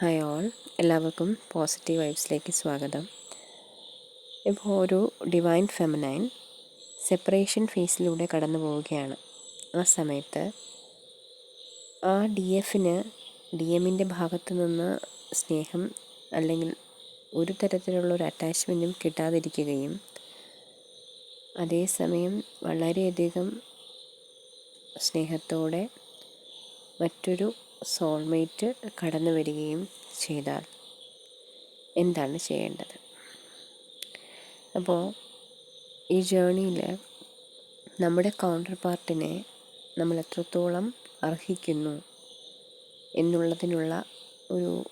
Hi all എല്ലാവർക്കും positive വൈബ്സിലേക്ക് സ്വാഗതം. ഇപ്പോൾ ഒരു ഡിവൈൻ ഫെമിനൈൻ സെപ്പറേഷൻ ഫേസിലൂടെ കടന്നു പോവുകയാണ്. ആ സമയത്ത് ആ ഡി എഫിന് ഡി എമ്മിന്റെ ഭാഗത്തു നിന്ന് സ്നേഹം അല്ലെങ്കിൽ ഒരു തരത്തിലുള്ള ഒരു അറ്റാച്ച്മെന്റും കിട്ടാതിരിക്കുകയും അതേസമയം വളരെയധികം സ്നേഹത്തോടെ മറ്റൊരു സോൾമേറ്റ് കടന്നു വരികയും ചെയ്താൽ എന്താണ് ചെയ്യേണ്ടത്? അപ്പോൾ ഈ ജേണിയിൽ നമ്മുടെ കൗണ്ടർ പാർട്ടിനെ നമ്മൾ എത്രത്തോളം അർഹിക്കുന്നു എന്നുള്ളതിനുള്ള ഒരു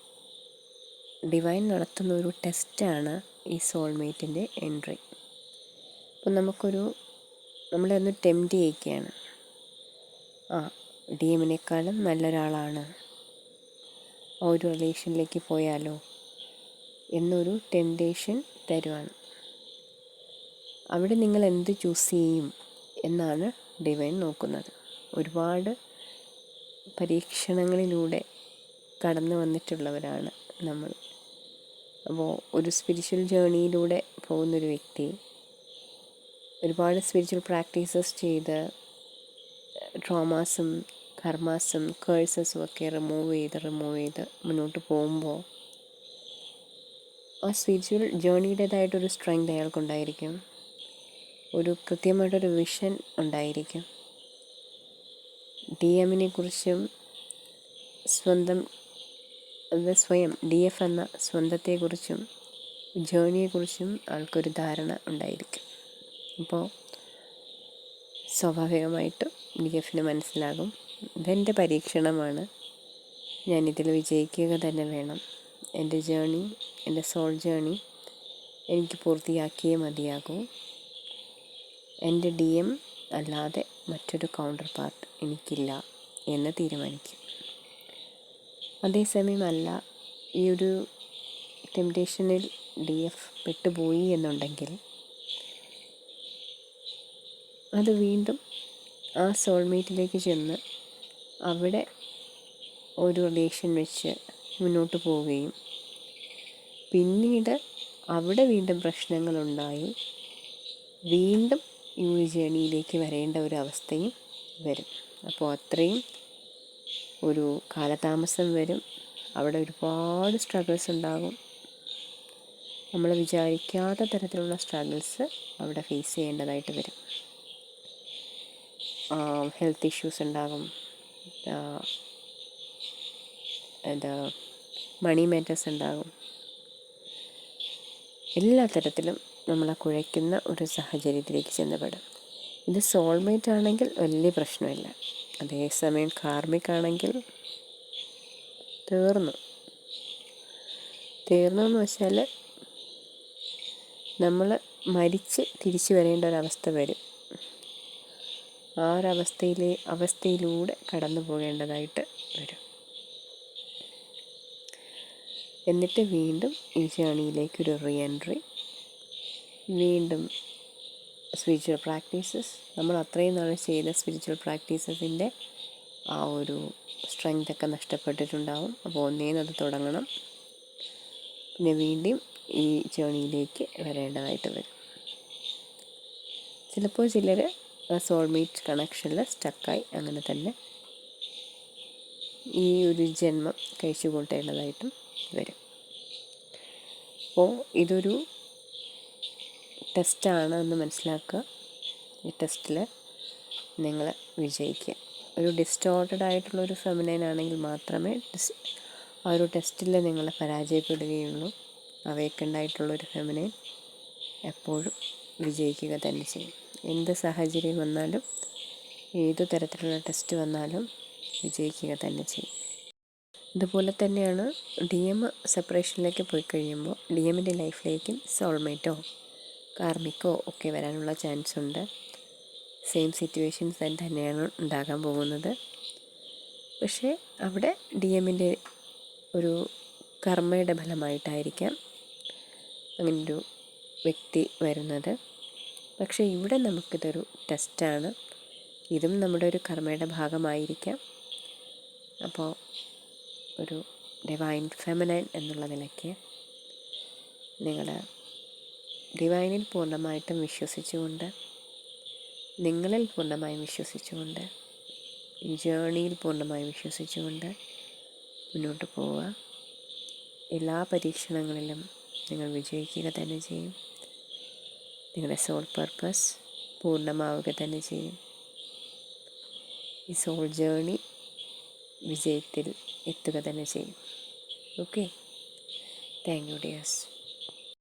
ഡിവൈൻ നടത്തുന്ന ഒരു ടെസ്റ്റാണ് ഈ സോൾമേറ്റിന്റെ എൻട്രി അപ്പോൾ നമുക്കൊരു നമ്മളെ ഒന്ന് ടെംപ്റ്റ് ചെയ്യിക്കുകയാണ് ആ ഡി എമ്മിനേക്കാളും നല്ലൊരാളാണ്. ആ ഒരു റിലേഷനിലേക്ക് പോയാലോ? എന്നൊരു ടെംപ്റ്റേഷൻ തരുവാണ് അവിടെ നിങ്ങൾ എന്ത് ചൂസ് ചെയ്യും എന്നാണ് ഡിവൈൻ നോക്കുന്നത്. ഒരുപാട് പരീക്ഷണങ്ങളിലൂടെ കടന്നു വന്നിട്ടുള്ളവരാണ് നമ്മൾ. അപ്പോൾ ഒരു സ്പിരിച്വൽ ജേണിയിലൂടെ പോകുന്നൊരു വ്യക്തി ഒരുപാട് സ്പിരിച്വൽ പ്രാക്ടീസസ് ചെയ്ത് ട്രോമാസും കർമാസും കേഴ്സസും ഒക്കെ റിമൂവ് ചെയ്ത് റിമൂവ് ചെയ്ത് മുന്നോട്ട് പോകുമ്പോൾ ആ സ്പിരിച്വൽ ജേണിയുടേതായിട്ടൊരു സ്ട്രെങ്ത് അയാൾക്കുണ്ടായിരിക്കും. ഒരു കൃത്യമായിട്ടൊരു വിഷൻ ഉണ്ടായിരിക്കും. ഡി എമ്മിനെ കുറിച്ചും സ്വന്തം അത് സ്വയം ഡി എഫ് എന്ന സ്വന്തത്തെക്കുറിച്ചും ജേണിയെക്കുറിച്ചും ആൾക്കൊരു ധാരണ ഉണ്ടായിരിക്കും. അപ്പോൾ സ്വാഭാവികമായിട്ടും ഡി എഫിന് മനസ്സിലാകും. ഇതെന്റെ പരീക്ഷണമാണ്. ഞാനിതിൽ വിജയിക്കുക തന്നെ വേണം. എന്റെ ജേണി എന്റെ സോൾ ജേണി എനിക്ക് പൂർത്തിയാക്കിയേ മതിയാകൂ. എന്റെ ഡി എം അല്ലാതെ മറ്റൊരു കൗണ്ടർ പാർട്ട് എനിക്കില്ല എന്ന് തീരുമാനിക്കും. അതേസമയം അല്ല ഈ ഒരു ടെംപ്റ്റേഷനിൽ ഡി എഫ് പെട്ടുപോയി എന്നുണ്ടെങ്കിൽ അത് വീണ്ടും ആ സോൾമേറ്റിലേക്ക് ചെന്ന് അവിടെ ഒരു റിലേഷൻ വെച്ച് മുന്നോട്ട് പോവുകയും. പിന്നീട് അവിടെ വീണ്ടും പ്രശ്നങ്ങളുണ്ടായി. വീണ്ടും ഈ ഒരു ജേണിയിലേക്ക് വരേണ്ട ഒരു അവസ്ഥയും വരും. അപ്പോൾ അത്രയും ഒരു കാലതാമസം വരും. അവിടെ ഒരുപാട് സ്ട്രഗിൾസ് ഉണ്ടാകും. നമ്മൾ വിചാരിക്കാത്ത തരത്തിലുള്ള സ്ട്രഗിൾസ് അവിടെ ഫേസ് ചെയ്യേണ്ടതായിട്ട് വരും. ഹെൽത്ത് ഇഷ്യൂസ് ഉണ്ടാകും. എന്താ മണി മാറ്റേഴ്സ് ഉണ്ടാകും. എല്ലാ തരത്തിലും നമ്മളെ കുഴയ്ക്കുന്ന ഒരു സാഹചര്യത്തിലേക്ക് ചെന്നപ്പെടും. ഇത് സോൾമേറ്റ് ആണെങ്കിൽ വലിയ പ്രശ്നമില്ല. അതേസമയം കാർമിക് ആണെങ്കിൽ തീർന്നു. തീർന്നു എന്ന് വെച്ചാൽ നമ്മൾ മരിച്ച് തിരിച്ചു വരേണ്ട ഒരവസ്ഥ വരും. ആ ഒരവസ്ഥയിലെ അവസ്ഥയിലൂടെ കടന്നു പോകേണ്ടതായിട്ട് വരും. എന്നിട്ട് വീണ്ടും ഈ ജേണിയിലേക്കൊരു റീ എൻട്രി വീണ്ടും സ്പിരിച്വൽ പ്രാക്ടീസസ് നമ്മൾ അത്രയും നാൾ ചെയ്ത സ്പിരിച്വൽ പ്രാക്ടീസസിന്റെ ആ ഒരു സ്ട്രെങ്ത് ഒക്കെ നഷ്ടപ്പെട്ടിട്ടുണ്ടാവും. അപ്പോൾ ഒന്നേന്ന് അത് തുടങ്ങണം. പിന്നെ വീണ്ടും ഈ ജേണിയിലേക്ക് വരേണ്ടതായിട്ട് വരും. ചിലപ്പോൾ ചിലർ സോൾമേറ്റ് കണക്ഷനിൽ സ്റ്റക്കായി അങ്ങനെ തന്നെ ഈ ഒരു ജന്മം കഴിച്ചു കൂട്ടേണ്ടതായിട്ടും വരും. അപ്പോൾ ഇതൊരു ടെസ്റ്റാണ് എന്ന് മനസ്സിലാക്കുക. ഈ ടെസ്റ്റിൽ നിങ്ങൾ വിജയിക്കുക. ഒരു ഡിസ്റ്റോർട്ടഡ് ആയിട്ടുള്ള ഒരു ഫെമിനൈൻ ആണെങ്കിൽ മാത്രമേ ആ ഒരു ടെസ്റ്റിൽ നിങ്ങൾ പരാജയപ്പെടുകയുള്ളൂ. അവയ്ക്കുണ്ടായിട്ടുള്ളൊരു ഫെമിനൈൻ എപ്പോഴും വിജയിക്കുക തന്നെ ചെയ്യും. എന്ത് സാഹചര്യം വന്നാലും ഏതു തരത്തിലുള്ള ടെസ്റ്റ് വന്നാലും വിജയിക്കുക തന്നെ ചെയ്യും. ഇതുപോലെ തന്നെയാണ് ഡി എം സെപ്പറേഷനിലേക്ക് പോയി കഴിയുമ്പോൾ ഡി എമ്മിന്റെ ലൈഫിലേക്കും സോൾമേറ്റോ കാർമിക്കോ ഒക്കെ വരാനുള്ള ചാൻസ് ഉണ്ട്. സെയിം സിറ്റുവേഷൻസ് തന്നെയാണ് ഉണ്ടാകാൻ പോകുന്നത്. പക്ഷേ അവിടെ ഡി എമ്മിന്റെ ഒരു കർമ്മയുടെ ഫലമായിട്ടായിരിക്കാം അങ്ങനൊരു വ്യക്തി വരുന്നത്. പക്ഷേ ഇവിടെ നമുക്കിതൊരു ടെസ്റ്റാണ്. ഇതും നമ്മുടെ ഒരു കർമ്മയുടെ ഭാഗമായിരിക്കാം. അപ്പോൾ ഒരു ഡിവൈൻ ഫെമിനൈൻ എന്നുള്ള നിലയ്ക്ക് നിങ്ങൾ ഡിവൈനിൽ പൂർണമായിട്ടും വിശ്വസിച്ചുകൊണ്ട് നിങ്ങളിൽ പൂർണമായും വിശ്വസിച്ചുകൊണ്ട് ഈ ജേണിയിൽ പൂർണമായും വിശ്വസിച്ചുകൊണ്ട് മുന്നോട്ട് പോവുക. എല്ലാ പരീക്ഷണങ്ങളിലും നിങ്ങൾ വിജയിക്കുക തന്നെ ചെയ്യും. നിങ്ങളുടെ സോൾ പർപ്പസ് പൂർണമാവുക തന്നെ ചെയ്യും. ഈ സോൾ ജേണി വിജയത്തിൽ എത്തുക തന്നെ ചെയ്യും. ഓക്കെ? Thank you dears.